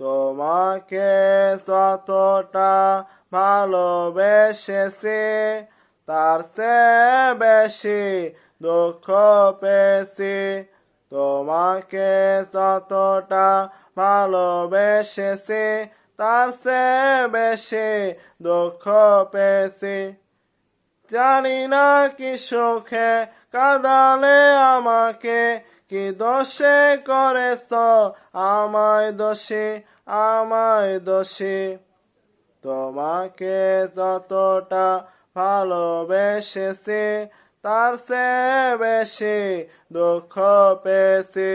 তোমাকে যতটা ভালোবেসেছি, তার সে বেশি দুঃখ পেয়েছি। তোমাকে যতটা ভালোবেসেছি, তার সে বেশি দুঃখ পেয়েছি। জানি না কি সুখে কাদালে আমাকে। কি দোষে করেছ আমায় দোষী আমায় দোষী? তোমাকে যতটা ভালোবেসেছি, তার সে বেশি দুঃখ পেয়েছি।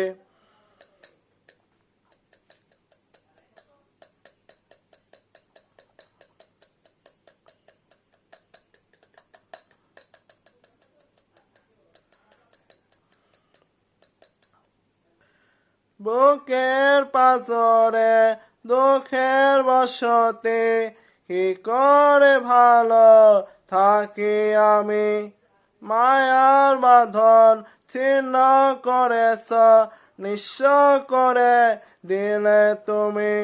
বুকের পাথরে দুঃখের বসতে, কি করে ভালো থাকি আমি? মায়ার বাঁধন ছিন্ন করেছ, নিঃস্ব করে দিলে তুমি।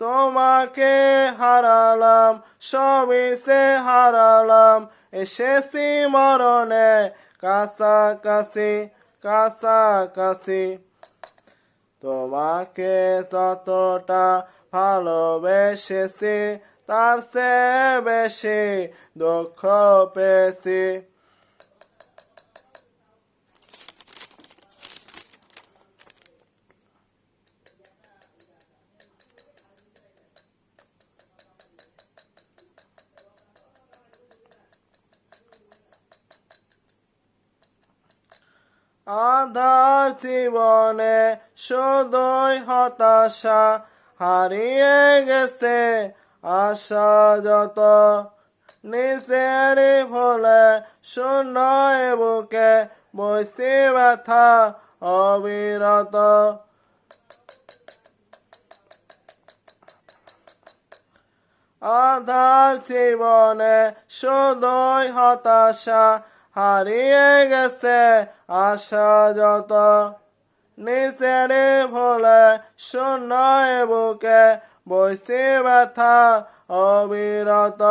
তোমাকে হারালাম, সবই সে হারালাম, এসেছি মরণে কাছাকাছি কাছাকাছি। তোমাকে যতটা ভালোবেসেছি তার চেয়ে বেশি দুঃখ পেয়েছি। আধার জীবনে শুধুই হতাশা হারিয়ে গেছে আশা যত। নিজের ভুলে শূন্য বুকে বসে ব্যথা অবিরত। আধার জীবনে শুধুই হতাশা হারিয়ে গেছে আশা যত। নিজের ভুলে শূন্য বুকে বসে ব্যথা অবিরত।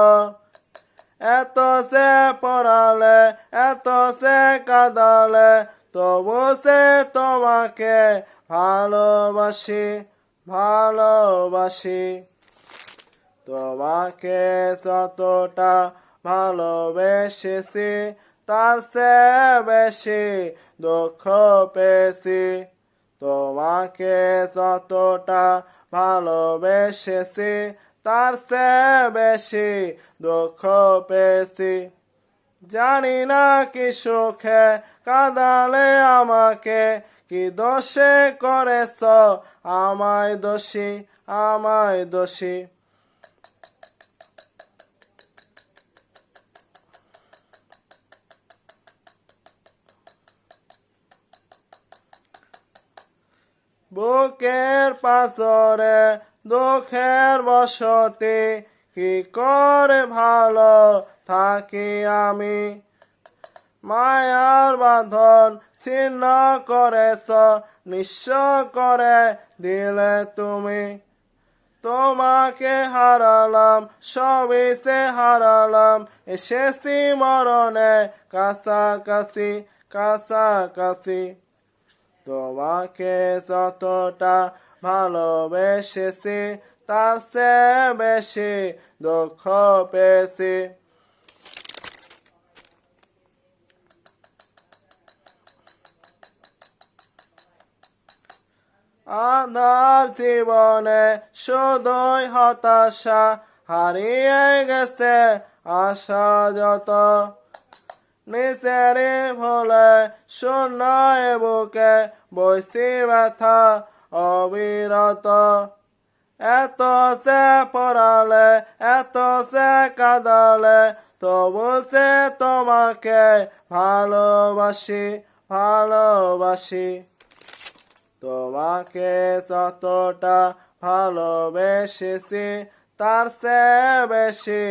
এত সে পড়ালে, এত সে কাদালে, তবু সে তোমাকে ভালোবাসি ভালোবাসি। তোমাকে যতটা ভালোবেসেছি তার সে বেশি দুঃখ পেয়েছি। তোমাকে যতটা ভালোবেসেছি, তার সে বেশি দুঃখ পেয়েছি। জানি না কি সুখে কাদালে আমাকে, কি দোষে করেছ? আমায় দোষী আমায় দোষী। বুকের পাথরে দুঃখের বসতি, কি করে ভালো থাকি আমি? মায়ার বাঁধন ছিন্ন করেছ, নিঃস্ব করে দিলে তুমি। তোমাকে হারালাম, সবই সে হারালাম, এসেছি মরণে কাছাকাছি কাছাকাছি। তোমাকে যতটা ভালোবেসেছি, তার সে বেশি দুঃখ পেয়েছি। আধার জীবনে শুধুই হতাশা, হারিয়ে গেছে আশা যত। নিজের ভুলে শূন্য বুকে বসি ব্যথা, অবিরত। এত সে পড়ালে, এত সে কাদালে, তবু সে তোমাকে ভালোবাসি ভালোবাসি। তোমাকে যতটা ভালোবেসেছি, তার সে বেশি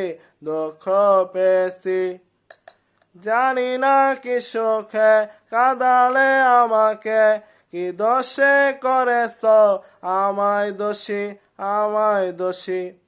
দুঃখ পেয়েছি। জানি না কি সুখে কাদালে আমাকে কি দোষে করেছ? আমায় দোষী আমায় দোষী।